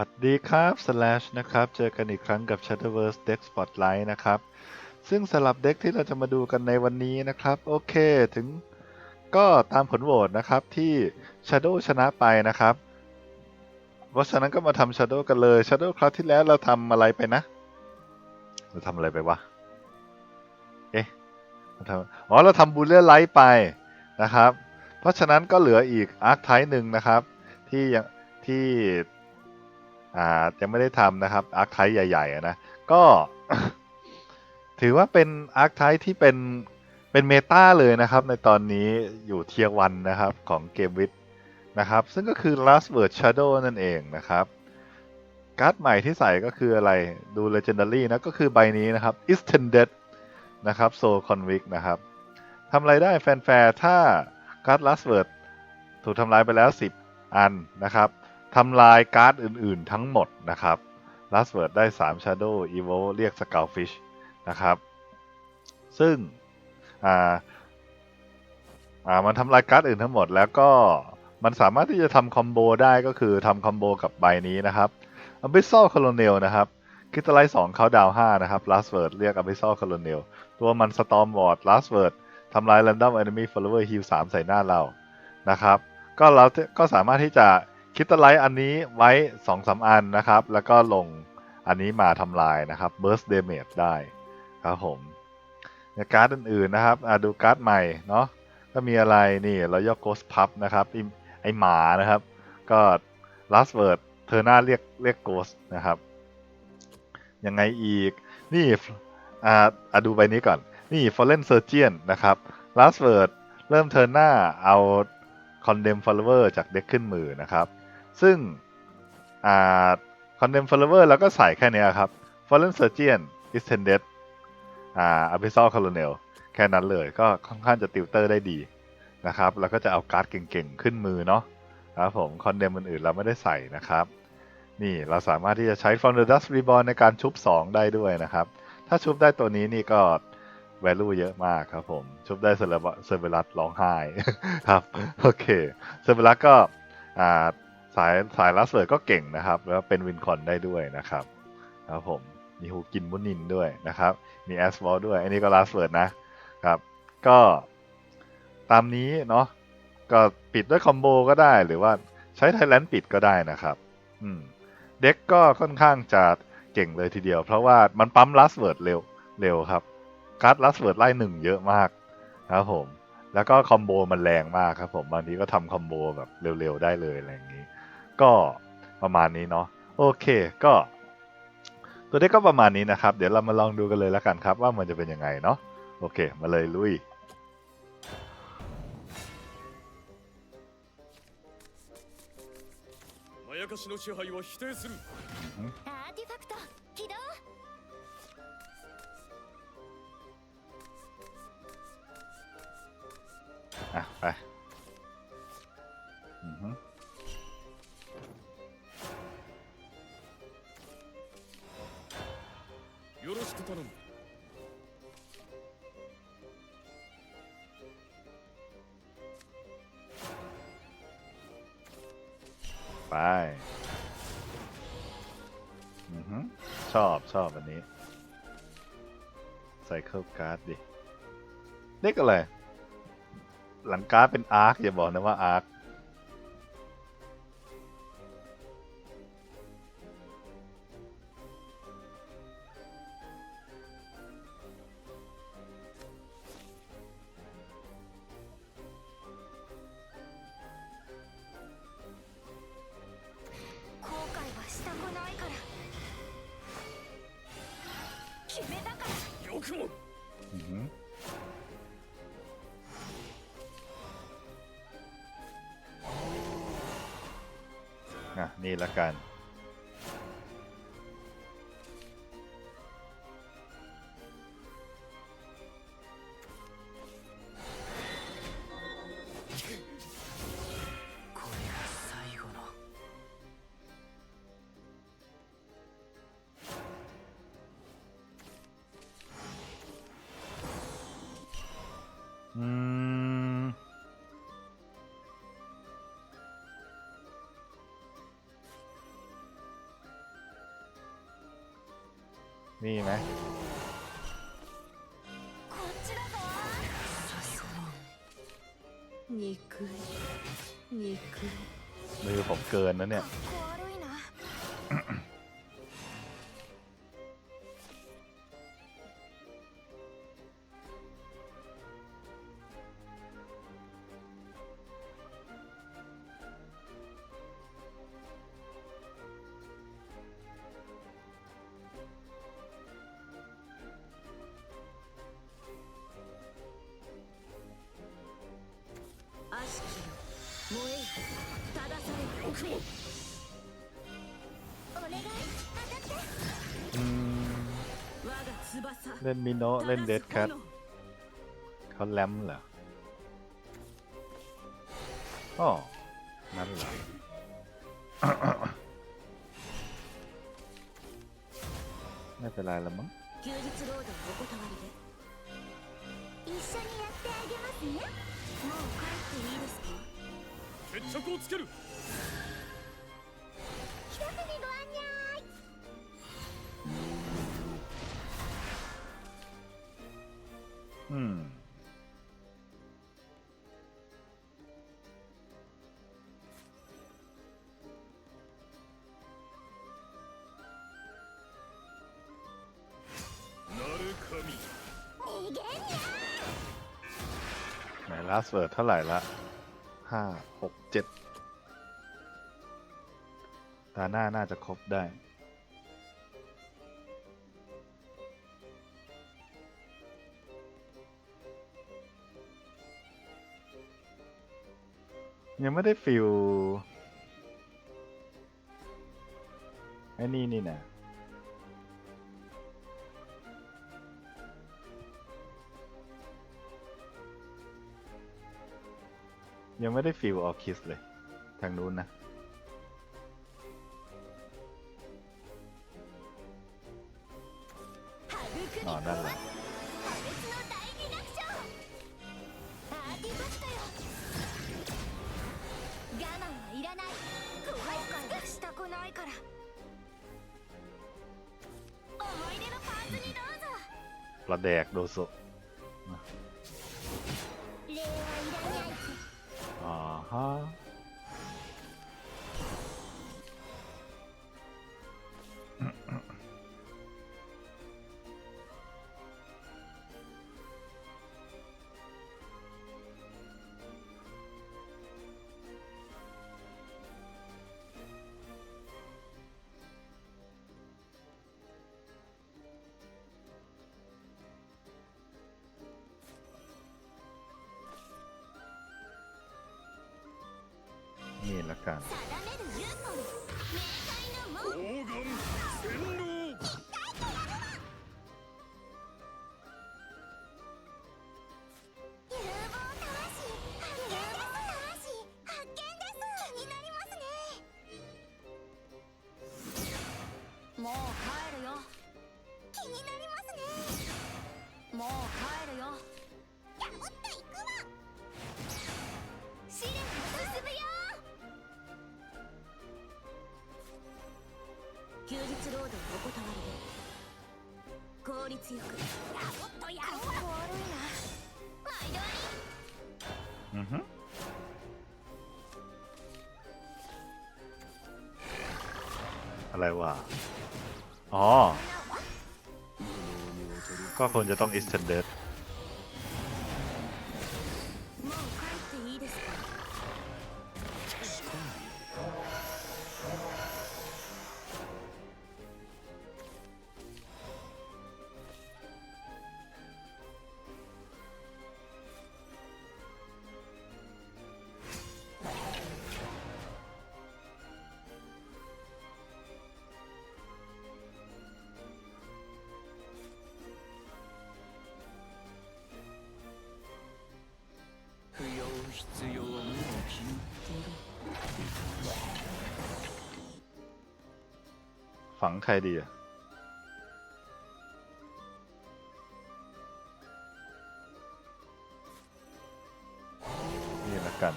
วัสดีครับ Slash นะครับ เจอกันอีกครั้งกับ Shadowverse Deck Spotlight นะครับ ซึ่งสลับเด็กที่เราจะมาดูกันในวันนี้นะครับ โอเค ถึงก็ตามผลโหวตนะครับที่ Shadow ชนะไปนะครับ เพราะฉะนั้นก็มาทำ Shadow กันเลย Shadow คราวที่แล้วเราทำอะไรไปนะ เราทำอะไรไปวะ เอ๊ะเราทำอ๋อ เราทำบูลเลอร์ไลท์ไปนะครับ เพราะฉะนั้นก็เหลืออีกอาร์คไทป์หนึ่งนะครับ ที่ยังที่ อ่ายังไม่ได้ทำนะครับอาร์คไทป์ใหญ่ๆนะก็ถือว่าเป็นอาร์คไทป์ที่เป็นเป็นเมตาเลยนะครับ ในตอนนี้อยู่เทียวันนะครับของเกมวิทนะครับ ซึ่งก็คือ Last Word Shadow นั่นเองนะครับการ์ดใหม่ที่ใส่ก็คืออะไรดู Legendary นะก็คือใบนี้นะครับ Extended นะครับ Soul Convict นะครับทำไรได้แฟนๆถ้าการ์ด Last Word ถูกทำลายไปแล้ว 10 อันนะครับ ทำลายการ์ดอื่นๆทั้งหมดนะครับ Last Word ได้ 3 Shadow Evo เรียก Skullfish นะครับ ซึ่งอ่าอ่ามันทำลายการ์ดอื่นทั้งหมด แล้วก็มันสามารถที่จะทำคอมโบได้ก็คือทำคอมโบกับใบนี้นะครับ Abyssal Colonel นะครับคิตไลท์2เขาดาว5นะครับ Last Word เรียก Abyssal Colonel ตัวมัน Storm Ward Last Word ทำลาย Random Enemy Follower Heal 3 ใส่หน้าเรานะครับ ก็เราก็สามารถที่จะ คิดตไลท์อันนี้ไว้2อสอันนะครับ แล้วก็ลงอันนี้มาทำลายนะครับ burst damage ได้ครับผมการ์ดอื่นๆนะครับอะดูการ์ดใหม่เนาะก็มีอะไรนี่เรายก ghost pup นะครับไอหมานะครับ ก็ last word เธอหน้าเรียกเรียก ghost นะครับยังไงอีกนี่อ่าอะดูใบนี้ก่อนนี่ fallen surgeon นะครับ last word เริ่มเทิร์นหน้าเอา condemn follower จากเด็กขึ้นมือนะครับ ซึ่งคอ่า condemn follower แล้วก็ใส่แค่นี้ครับ fallen surgeon extended อ่า abyssal colonel แค่นั้นเลยก็ค่อนข้างจะติวเตอร์ได้ดีนะครับ แล้วก็จะเอาการ์ดเก่งๆ ขึ้นมือเนาะครับผม condemn อื่นๆ เราไม่ได้ใส่นะครับ นี่เราสามารถที่จะใช้ from the dust reborn ในการชุบ 2 ได้ด้วยนะครับ ถ้าชุบได้ตัวนี้นี่ก็ value เยอะมากครับผม ชุบได้เซเลบเซเวลัสร้องไห้ครับ โอเคเซเวลัสก็อ่า สายสายลัสเวิร์ก็เก่งนะครับ แล้วเป็นวินคอนได้ด้วยนะครับครับผมมีฮูกินมุนินด้วยนะครับ มีแอสวอลด้วยอันนี้ก็ลัสเวิร์นะครับก็ตามนี้เนาะก็ปิดด้วยคอมโบก็ได้หรือว่าใช้ไทแลนด์ปิดก็ได้นะครับอืมเด็กก็ค่อนข้างจะเก่งเลยทีเดียว เพราะว่ามันปั๊มลัสเวิร์ดเร็วเร็วครับการ์ดลัสเวิร์ดไล่หนึ่งเยอะมากครับผม แล้วก็คอมโบมันแรงมากครับผมบางทีก็ทำคอมโบแบบเร็วๆได้เลยอะไรอย่างนี้ ก็ประมาณนี้เนาะโอเค ก็ ตัวนี้ก็ประมาณนี้นะครับ เดี๋ยวเรามาลองดูกันเลยแล้วกันครับ ว่ามันจะเป็นยังไงเนาะโอเค มาเลยลุย まやかしの支配は否定するアーティファクト起動 อ่ะ ไปอือฮึ よろしく頼む ไปอือฮึชอบชอบอันนี้ใส่เข้าการ์ดดิเล็กอะไร หลังการ์ดเป็นอาร์คอย่าบอกนะว่าอาร์ค นี่ไหมมือผมเกินนะเนี่ย เล่นมิโนะเล่นเดดแคท 正す炎 เขาแลมเหรออ๋อนั่นเหรอ ไม่เป็นไรแล้วมั้ง 休日労働お断りで一緒にやってあげますねもう帰っていいですか決着をつける ลาสเวิร์ดเท่าไหร่ละห้าหกเจ็ดตาหน้าน่าจะครบได้ ยังไม่ได้ฟิลไอ้นี่นี่นะ ยังไม่ได้ฟิลออคิสเลย ทางนู้นนะ อ๋อด้านหลัปลาแดกโดโซ อะไรวะ อ๋อ ก็ควรจะต้อง extended ฝังใครดีอะนี่ละกัน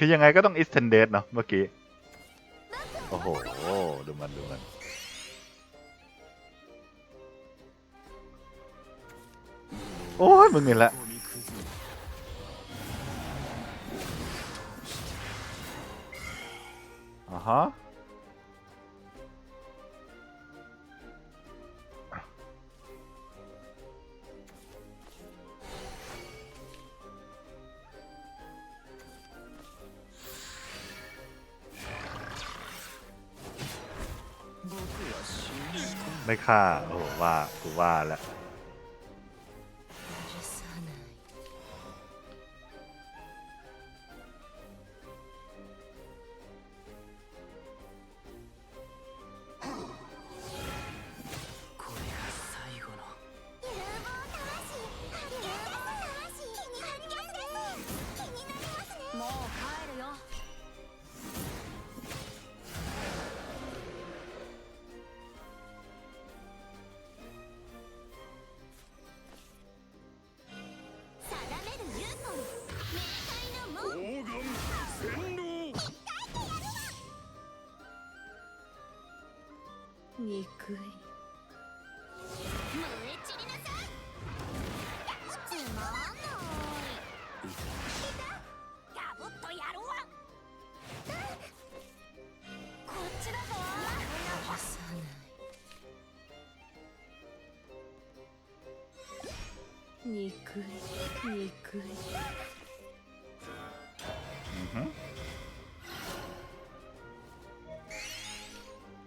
คือยังไงก็ต้อง extended เนาะเมื่อกี้ โอ้โห ดูมัน ดูมัน โอ้ยมึงนี่นละอ่าฮะไม่ฆ่าโอ้ว่ากูว่าแล้ว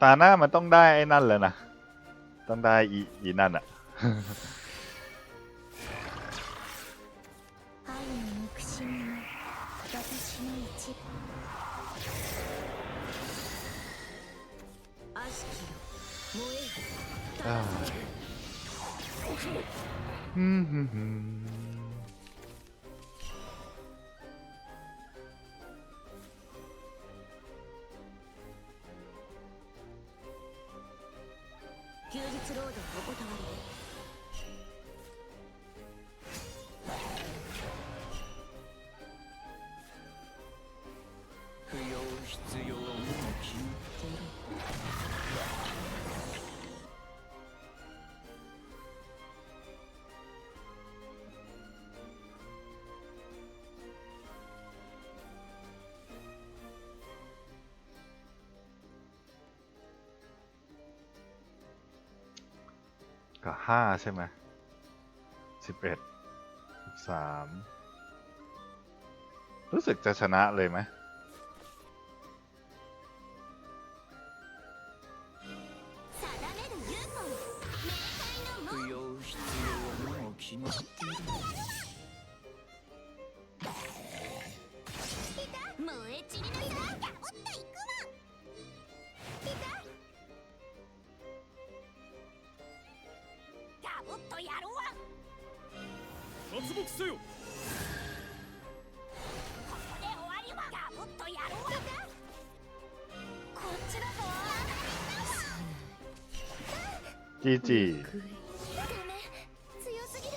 ตาหน้ามันต้องได้ไอ้นั่นเลยนะ ต้องได้อีอีนั่นอะอืม ก็ห้าใช่ไหมสิบเอ็ดสิบสามรู้สึกจะชนะเลยไหม จีจี 憎いダメ強すぎる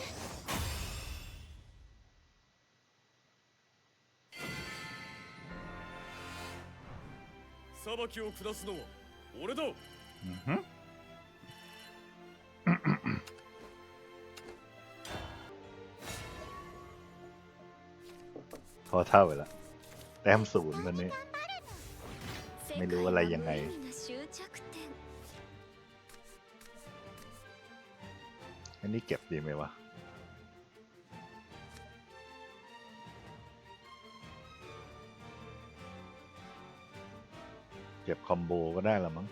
裁きを下すのは俺だอือฮึพอเท่าไปแล้ว แต้มศูนย์คนนี้ ไม่รู้อะไรยังไง อันนี้เก็บดีไหมวะเก็บคอมโบก็ได้ละมั้ง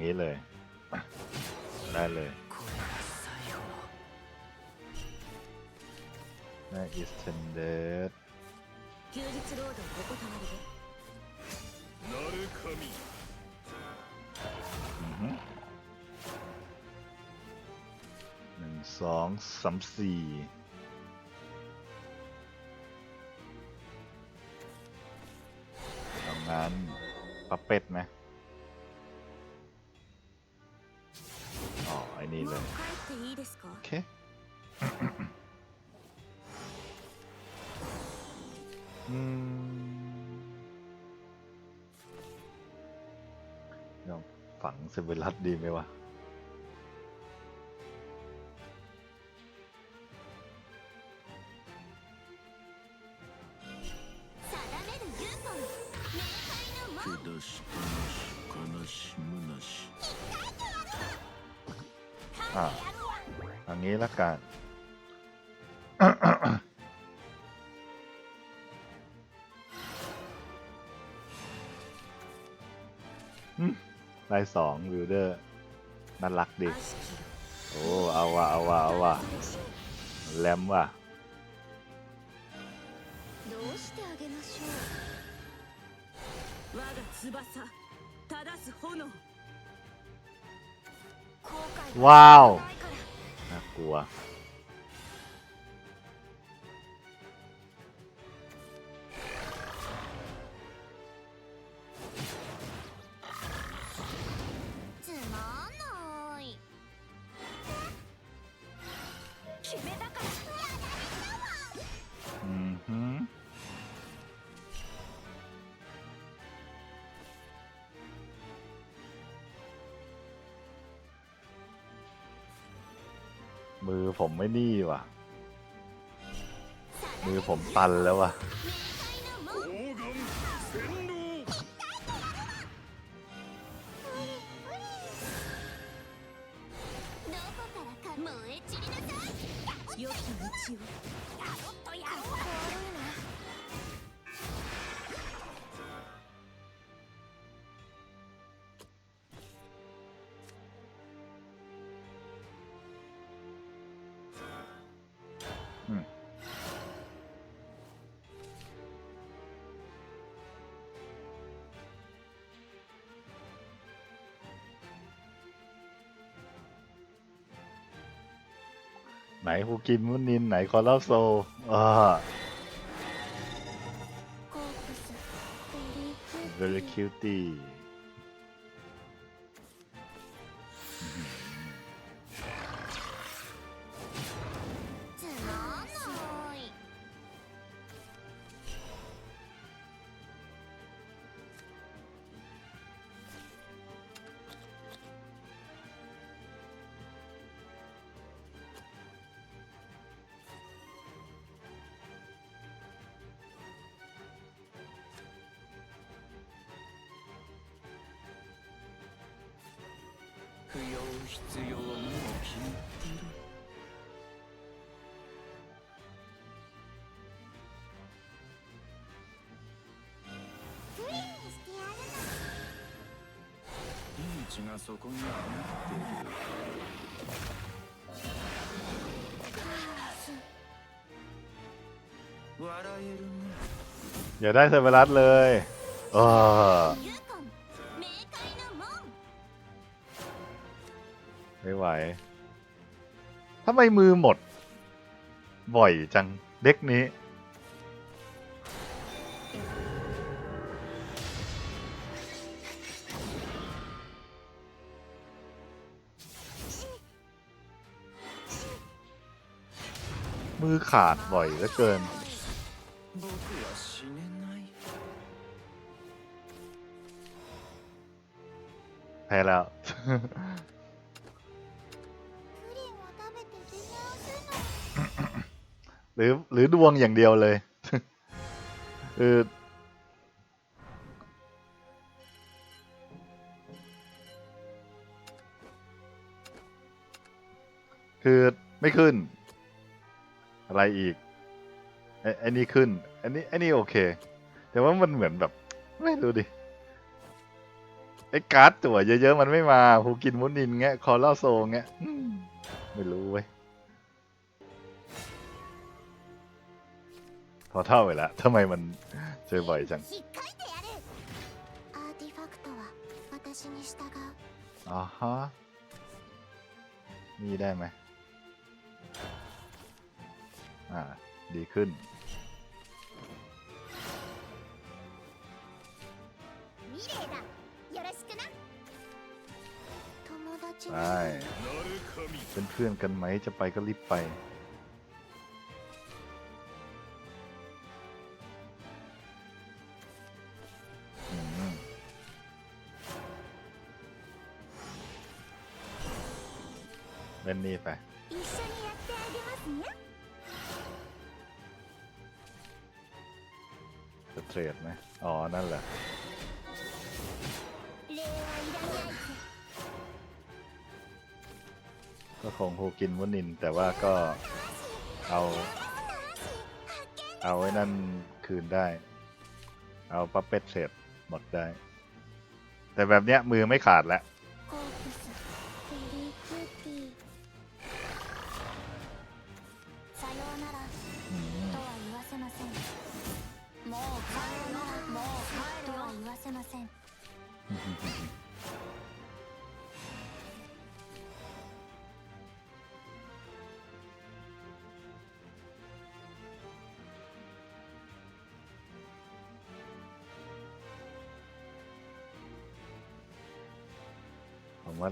งี้เลย ได้เลย これが最後の ได้ extended 休日労働お断りで鳴神 อือฮึหนึ่งสองสามสี่เอางั้นปลาเป็ดไห อ้นี่เลยโอเคอืมฝังเซเวรัสดีไหมวะ สองวิวเดอร์น่ารักดีโอ้เอาว่ะเอาว่ะเอาว่ะแลมว่ะว้าวน่ากลัว มือผมตันแล้วว่ะ ไหนฮูกินมุนินไหนคอร์ลโซอ่า very cutie 不要必要もう決まってるフリーにしてやるリーチがそこに余ってる笑えるね อย่าได้เซเวรัสเลยเออ ำไมมือหมด บ่อยจัง เด็กนี้ มือขาดบ่อยเหลือเกินแพ้แล้ว หรือหรือดวงอย่างเดียวเลยคือคือไม่ขึ้น อะไรอีกไอ้ไอ้นี่ขึ้นอันนี้ไอ้นี่โอเค แต่ว่ามันเหมือนแบบ ไม่รู้ดิไอ้การ์ดตัวเยอะๆ มันไม่มาฮูกินมุนินเงี้ย คอเล่าโซเงี้ย ไม่รู้เว้ย พอเท่าไปแล้วทำไมมันเจอบ่อยจังอ๋อฮะนี่ได้ไหมอ่า ดีขึ้น ไปเป็นเพื่อนกันไหมจะไปก็รีบไป นี่ไปจะเทรดไหมอ๋อ นั่นแหละก็คงโฮกินวุนิน แต่ว่าก็เอา เอาไว้นั่นคืนได้ เอาปั๊บเป็ดเสร็จหมดได้ แต่แบบเนี้ยมือไม่ขาดแล้ว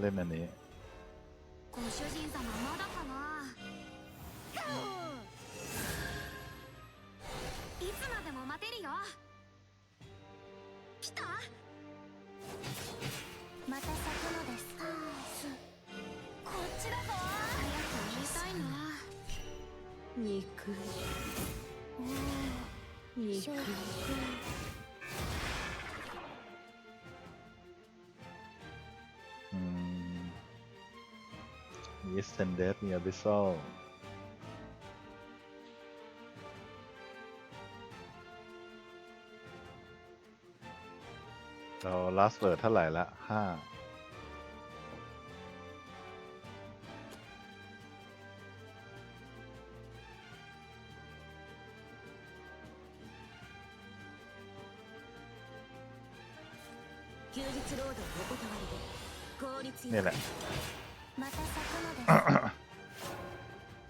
ล่นอันนี้ ご主人様まだかないつまでも待てるよ来たまた咲くのですすこっちだぞ早く言いたいな憎い Extended มี Abyssal เรา last word เท่าไหร่ละห้านี่แหละ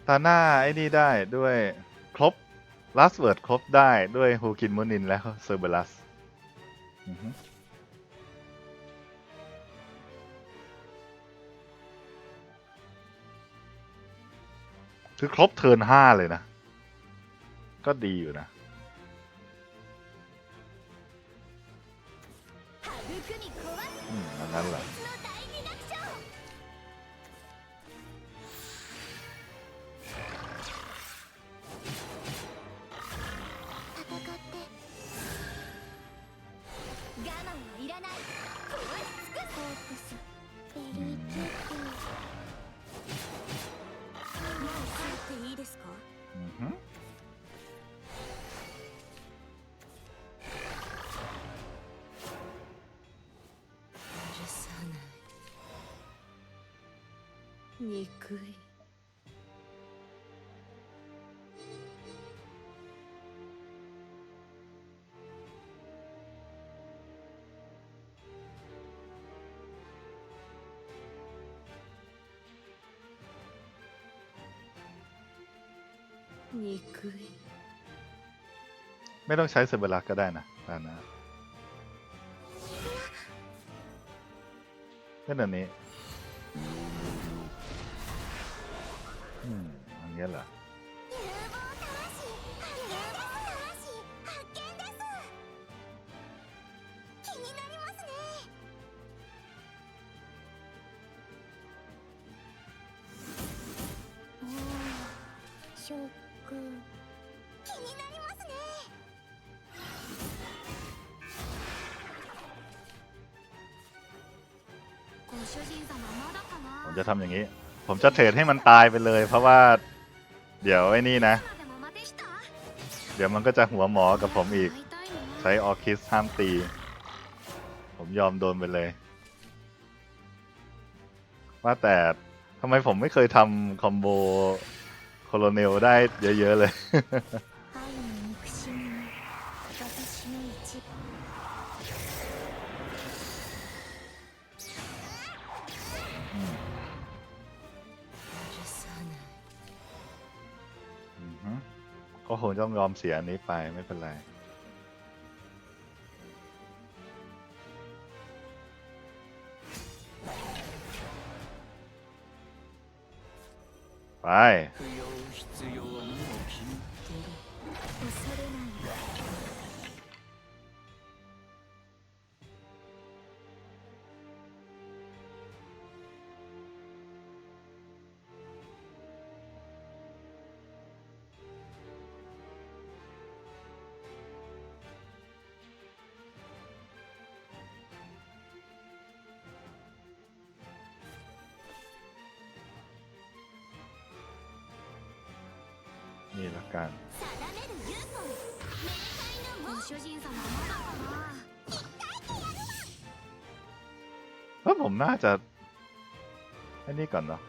ตาหน้าไอ้นี่ได้ด้วยครบ last word ครบได้ด้วยฮูกินมุนินและเซอร์เบลัสคือครบเทิร์นห้าเลยนะ ก็ดีอยู่นะ 憎いไม่ต้องใช้เซอร์เบลักก็ได้นะตาหน้าเล่นอันนี้ อืมอันนี้เหรอะทำอย่างนี้ ผมจะเทรดให้มันตายไปเลย เพราะว่า เดี๋ยวไอ้นี่นะ เดี๋ยวมันก็จะหัวหมอกับผมอีก ใช้ออคิสห้ามตี ผมยอมโดนไปเลย ว่าแต่ทำไมผมไม่เคยทำคอมโบโคโลเนลได้เยอะ ๆ เลย คุต้องยอมเสียอันนี้ไปไม่เป็นไร ไป ละกันแล้ผมน่าจะอันนี้ก่อนเนาะ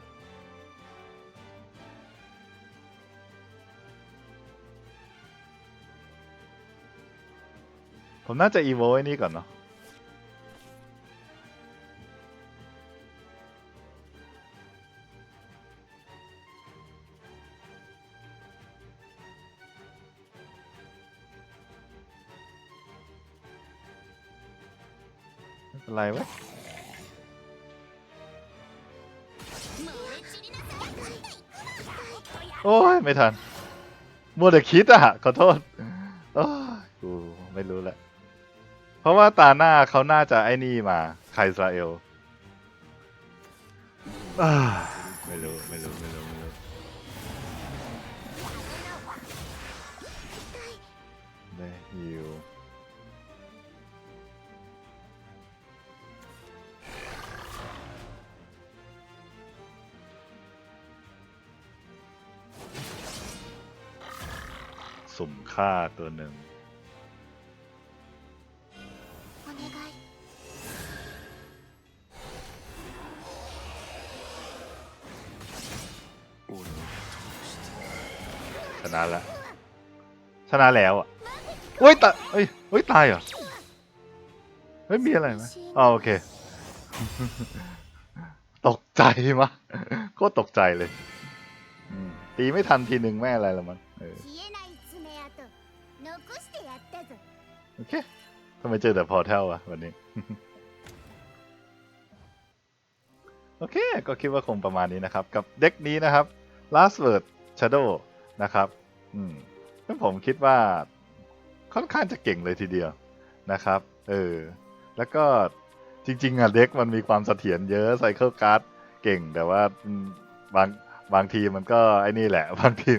ผมน่าจะอีโวไอ้นี่ก่อนเนาะ โอ้ยไม่ทันมัวแต่คิดอะขอโทษโอ้ยกูไม่รู้แหละ เพราะว่าตาหน้าเขาน่าจะไอ้นี่มาไคอิสราเอลอ้าวไม่รู้ ไม่รู้ ไม่รู้ สุ่มค่าตัวหนึ่ง お願い ชนะแล้ว ชนะแล้วอ่ะเฮ้ยตายเฮ้ยเฮ้ย ตายเหรอ เฮ้ย มีอะไรไหมอ๋อโอเค ตกใจมะโคตรตกใจเลยอืมตีไม่ทันทีหนึ่งแม่อะไรละมันเออ 消 โอเคทำไมเจอแต่พอเทลอะวันนี้ โอเค ก็คิดว่าคงประมาณนี้นะครับ กับเด็กนี้นะครับ last word shadow นะครับ อืมซึ่งผมคิดว่าค่อนข้างจะเก่งเลยทีเดียวนะครับ เออ แล้วก็จริง ๆอะเด็กมันมีความเสถียรเยอะไซเคิลการ์ดเก่งแต่ว่าบางบางทีมันก็ไอ้นี่แหละ บางที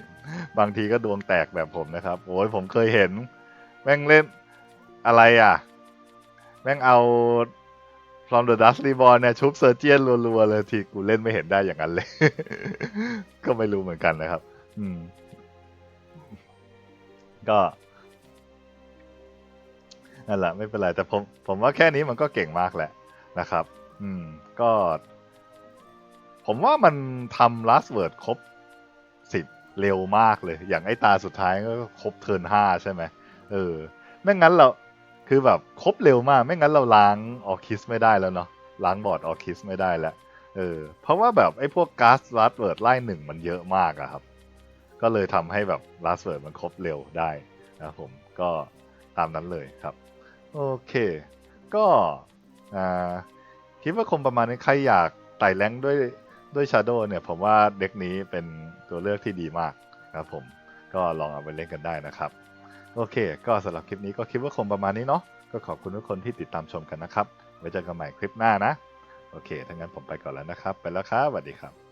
บางทีก็ดวงแตกแบบผมนะครับ โอ้ยผมเคยเห็น แม่งเล่น อะไรอะ แม่งเอา From the Dust Reborn เนี่ยชุบเซอร์เจียนรัวๆเลยที่กูเล่นไม่เห็นได้อย่างนั้นเลย ก็ไม่รู้เหมือนกันนะครับ อืม ก็นั่นแหละไม่เป็นไร แต่ผมผมว่าแค่นี้มันก็เก่งมากแหละนะครับ อืม ก็ ผมว่ามันทำ last word ครบสิบเร็วมากเลย อย่างไอ้ตาสุดท้ายก็ครบเทิร์นห้าใช่ไหมเออไม่งั้นเรา คือแบบครบเร็วมาก ไม่งั้นเราล้างออคิสไม่ได้แล้วเนาะล้างบอร์ดออคิสไม่ได้แล้วเออเพราะว่าแบบไอ้พวกก๊าซลัสเวิร์ดไล่หนึ่งมันเยอะมากอะครับ ก็เลยทำให้แบบลัสเวิร์ดมันครบเร็วได้นะครับผมก็ตามนั้นเลยครับ โอเค ก็อ่าคิดว่าคงประมาณนี้ใครอยากไต่แรงด้วยด้วยชาโดเนี่ย ผมว่าเด็กนี้เป็นตัวเลือกที่ดีมากนะครับผมก็ลองเอาไปเล่นกันได้นะครับ โอเค ก็สำหรับคลิปนี้ก็คิดว่าคงประมาณนี้เนาะก็ขอบคุณทุกคนที่ติดตามชมกันนะครับไว้เจอกันใหม่คลิปหน้านะ โอเคถ้างั้นผมไปก่อนแล้วนะครับ ไปแล้วครับสวัสดีครับ